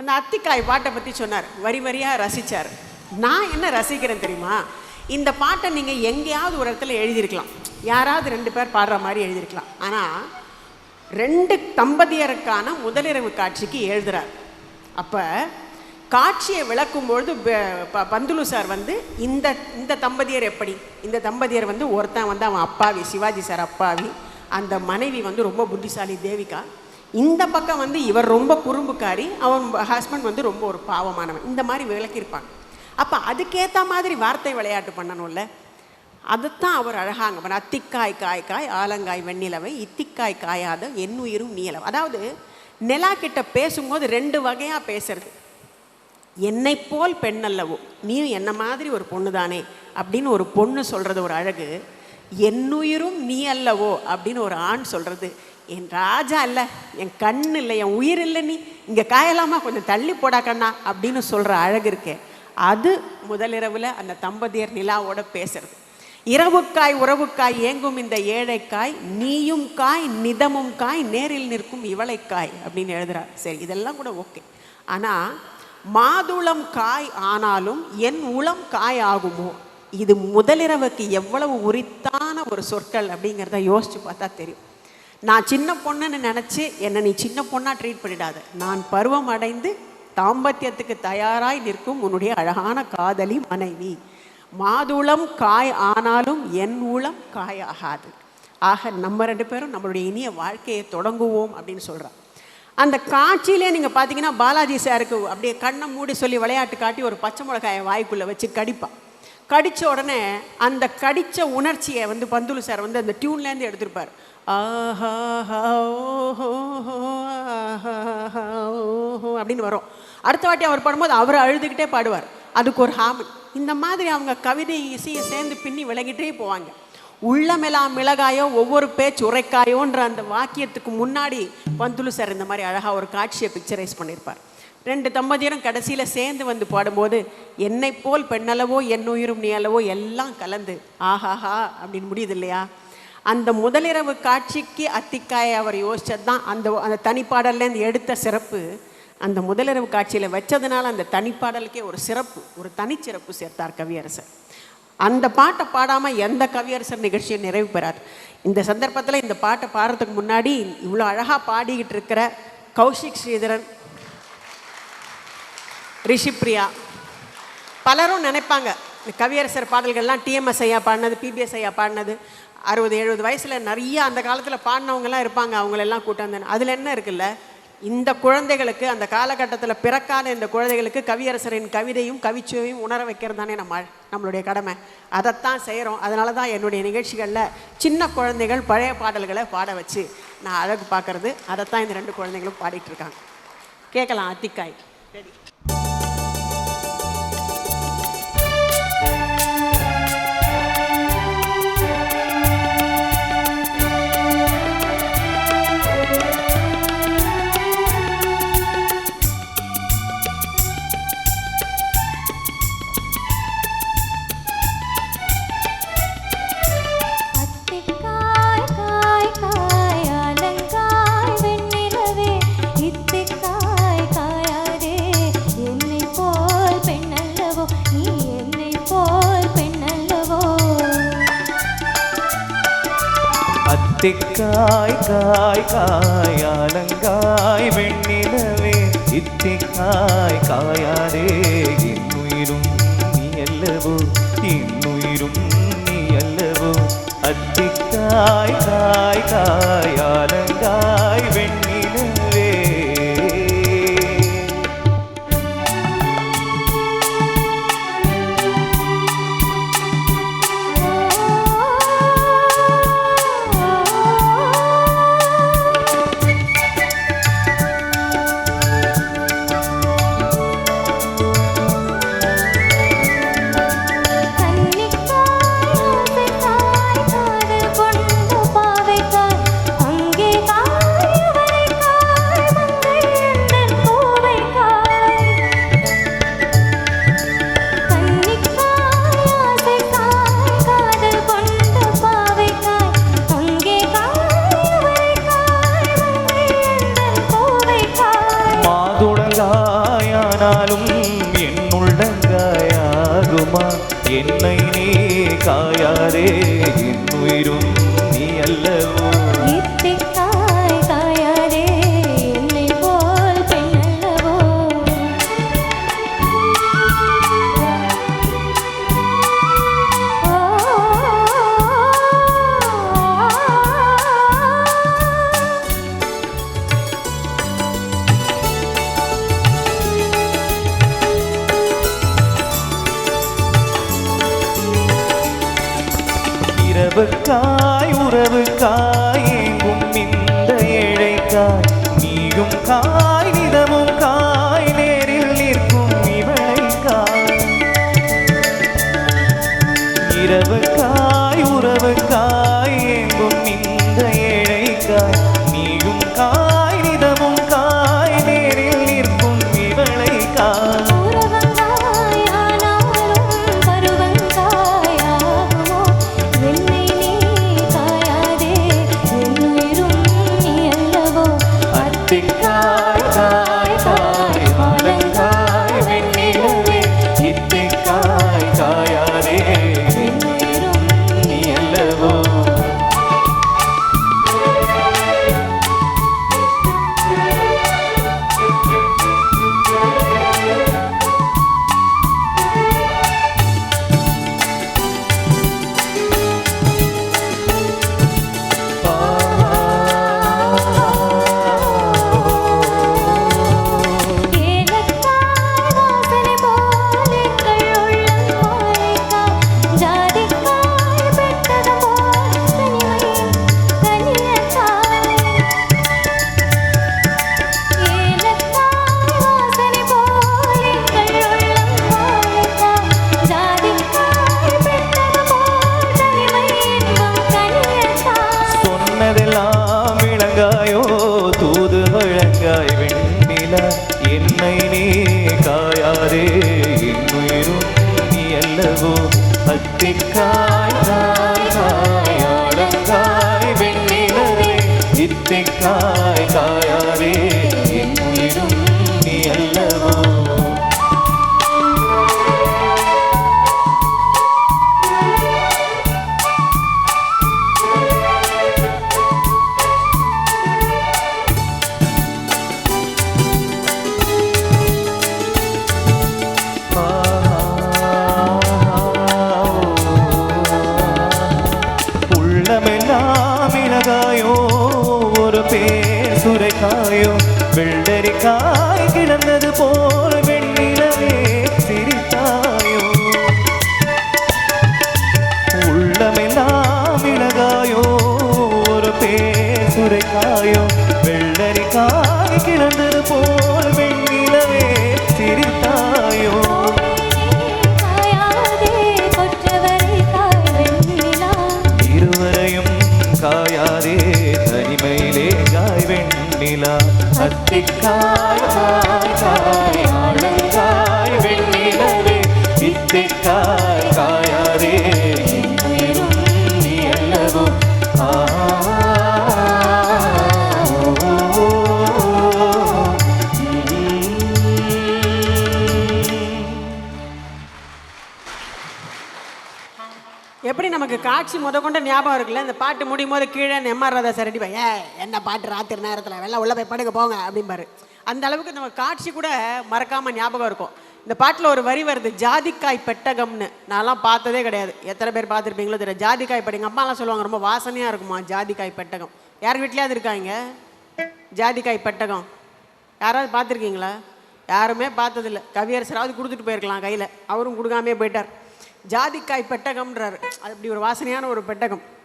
அந்த அத்திக்காய் பாட்டை பற்றி சொன்னார். வரி வரியாக ரசித்தார் நான் என்ன ரசிக்கிறேன் தெரியுமா? இந்த பாட்டை நீங்கள் எங்கேயாவது ஒரு இடத்துல எழுதியிருக்கலாம். யாராவது ரெண்டு பேர் பாடுற மாதிரி எழுதியிருக்கலாம். ஆனால் ரெண்டு தம்பதியருக்கான முதலிரவு காட்சிக்கு எழுதுகிறார் அப்போ காட்சியை விளக்கும்பொழுது ப- ப- பந்துலு சார் வந்து இந்த இந்த தம்பதியர் எப்படி? இந்த தம்பதியர் வந்து ஒருத்தன் வந்து அவன் அப்பாவி சிவாஜி சார் அப்பாவி. அந்த மனைவி வந்து ரொம்ப புத்திசாலி தேவிகா. இந்த பக்கம் வந்து இவர் ரொம்ப குறும்புக்காரி அவன் ஹஸ்பண்ட் வந்து ரொம்ப ஒரு பாவமானவன். இந்த மாதிரி விளக்கியிருப்பாங்க அப்போ அதுக்கேற்ற மாதிரி வார்த்தை விளையாட்டு பண்ணணும்ல? அதைத்தான் அவர் அழகாங்க. பண்ண அத்திக்காய் காய் காய் ஆலங்காய் வெண்ணிலவை இத்திக்காய் காயாத எண்ணுயிரும் நீலவை. அதாவது நிலா கிட்ட பேசும்போது ரெண்டு வகையாக பேசுறது. என்னை போல் பெண் அல்லவோ நீயும் என்ன மாதிரி ஒரு பொண்ணு தானே அப்படின்னு ஒரு பொண்ணு சொல்கிறது ஒரு அழகு. என்னுயிரும் நீ அல்லவோ அப்படின்னு ஒரு ஆண் சொல்கிறது என் ராஜா இல்லை என் கண் இல்லை என் உயிர் இல்லை நீ. இங்கே காயலாமா கொஞ்சம் தள்ளி போடா கண்ணா அப்படின்னு சொல்கிற அழகு இருக்கே. அது முதலிரவில் அந்த தம்பதியர் நிலாவோட பேசுறது. இரவுக்காய் உறவுக்காய் ஏங்கும் இந்த ஏழைக்காய் நீயும் காய் நிதமும் காய் நேரில் நிற்கும் இவளைக்காய் அப்படின்னு எழுதுறார் சரி இதெல்லாம் கூட ஓகே. ஆனால் மாதுளம் காய் ஆனாலும் என் உளம் காய் ஆகுமோ? இது முதலிரவுக்கு எவ்வளவு உரித்தான ஒரு சொற்கள் அப்படிங்கிறத யோசிச்சு பார்த்தா தெரியும். நான் சின்ன பொண்ணுன்னு நினச்சி என்னை நீ சின்ன பொண்ணாக ட்ரீட் பண்ணிடாத. நான் பருவம் அடைந்து தாம்பத்தியத்துக்கு தயாராய் நிற்கும் உன்னுடைய அழகான காதலி மனைவி. மாதுளம் காய் ஆனாலும் என் உளம் காய் ஆகாது. ஆக நம்ம ரெண்டு பேரும் நம்மளுடைய இனிய வாழ்க்கையை தொடங்குவோம் அப்படின்னு சொல்கிறான் அந்த காட்சியிலே நீங்கள் பார்த்தீங்கன்னா பாலாஜி சாருக்கு அப்படியே கண்ணை மூடி சொல்லி விளையாட்டு காட்டி ஒரு பச்சை மிளகாயை வாய்க்குள்ளே வச்சு கடிப்பான். கடித்த உடனே அந்த கடித்த உணர்ச்சியை வந்து பந்துலு சார் வந்து அந்த டியூன்லேருந்து எடுத்திருப்பார். ஆஹா ஓஹோ அப்படின்னு வரும். அடுத்த வாட்டி அவர் பாடும்போது அவர் அழுதுகிட்டே பாடுவார். அதுக்கு ஒரு ஹாமன். இந்த மாதிரி அவங்க கவிதை இசையை சேர்ந்து பின்னி விலகிட்டே போவாங்க. உள்ளமெல்லாம் மிளகாயோ ஒவ்வொரு பேச்சு உரைக்காயோன்ற அந்த வாக்கியத்துக்கு முன்னாடி பந்துலு சார் இந்த மாதிரி அழகாக ஒரு காட்சியை பிக்சரைஸ் பண்ணியிருப்பார். ரெண்டு தம்பதியரும் கடைசியில் சேர்ந்து வந்து பாடும்போது என்னை போல் பெண்ணளவோ என் உயிரும் நீ அளவோ எல்லாம் கலந்து ஆஹாஹா அப்படின்னு முடியுது இல்லையா? அந்த முதலிரவு காட்சிக்கு அத்திக்காயை அவர் யோசிச்சது தான். அந்த அந்த தனிப்பாடல்லேருந்து எடுத்த சிறப்பு அந்த முதலிரவு காட்சியில் வச்சதுனால அந்த தனிப்பாடலுக்கே ஒரு சிறப்பு ஒரு தனிச்சிறப்பு சேர்த்தார் கவியரசர். அந்த பாட்டை பாடாமல் எந்த கவியரசர் நிகழ்ச்சியும் நிறைவு பெறார்? இந்த சந்தர்ப்பத்தில் இந்த பாட்டை பாடுறதுக்கு முன்னாடி இவ்வளோ அழகாக பாடிக்கிட்டு இருக்கிற கௌஷிக் ஸ்ரீதரன் ரிஷிப்ரியா பலரும் நினைப்பாங்க இந்த கவியரசர் பாடல்கள்லாம் டிஎம்எஸ் ஐயா பாடினது பிபிஎஸ் ஐயா பாடினது அறுபது எழுபது வயசில் நிறைய அந்த காலத்தில் பாடினவங்கலாம் இருப்பாங்க அவங்களெல்லாம் கூட்டம் அதில் என்ன இருக்குல்ல இந்த குழந்தைகளுக்கு அந்த காலகட்டத்தில் பிறக்காத இந்த குழந்தைகளுக்கு கவியரசரின் கவிதையும் கவிச்சுவையும் உணர வைக்கிறது தானே நம்ம நம்மளுடைய கடமை. அதைத்தான் செய்கிறோம் அதனால தான் என்னுடைய நிகழ்ச்சிகளில் சின்ன குழந்தைகள் பழைய பாடல்களை பாட வச்சு நான் அழகு பார்க்கறது. அதைத்தான் இந்த ரெண்டு குழந்தைகளும் பாடிட்டு இருக்காங்க. கேட்கலாம் அத்திக்காய். ரெடி போர் பெண்ணல்லவோ? அத்திக்காய் காய் காய் அலங்காய் வெண்ணிலவே இத்திக்காய் காயாரே இன்னுயிரும் நீ அல்லவோ? இன்னுயிரும் நீ அல்லவோ? அத்திக்காய் காய் காய் அலங்காய் வெண்ணிலவே இரவுக்காய் உறவுக்காய் அத்திக்காய் ஒரு பேர் சுரைக்காயோ வெள்ளரிக்காய் கிடந்தது போல் வெண்ணிலவே சிரித்தாயோ உள்ளமெல்லாம் இழகாயோ ஒரு பேர் சுரைக்காயோ வெள்ளரிக்காய் கிடந்தது போல் அத்திக்காய் எப்படி நமக்கு காட்சி முத கொண்ட ஞாபகம் இருக்குல்ல? இந்த பாட்டு முடியும் போது கீழே இந்த எம்ஆர் ராதா சார் அடிப்பா ஏ என்ன பாட்டு ராத்திரி நேரத்தில்? வெள்ளம் உள்ள போய் படுக்க போங்க அப்படிம்பாரு. அந்த அளவுக்கு நம்ம காட்சி கூட மறக்காம ஞாபகம் இருக்கும். இந்த பாட்டில் ஒரு வரி வருது ஜாதிக்காய் பெட்டகம்னு. நான்லாம் பார்த்ததே கிடையாது. எத்தனை பேர் பார்த்துருப்பீங்களோ தெரியாது ஜாதிக்காய் பெட்டகம். அம்மாலாம் சொல்லுவாங்க ரொம்ப வாசனையாக இருக்குமா ஜாதிக்காய் பெட்டகம்? யார் வீட்லேயாவது இருக்காங்க? ஜாதிக்காய் பெட்டகம். யாராவது பார்த்துருக்கீங்களா? யாருமே பார்த்ததில்ல. கவியரசராவது கொடுத்துட்டு போயிருக்கலாம் கையில். அவரும் கொடுக்காமே போயிட்டார். ஜாதிக்காய் பெட்டகம்ன்றாரு. அது அப்படி ஒரு வாசனையான ஒரு பெட்டகம்.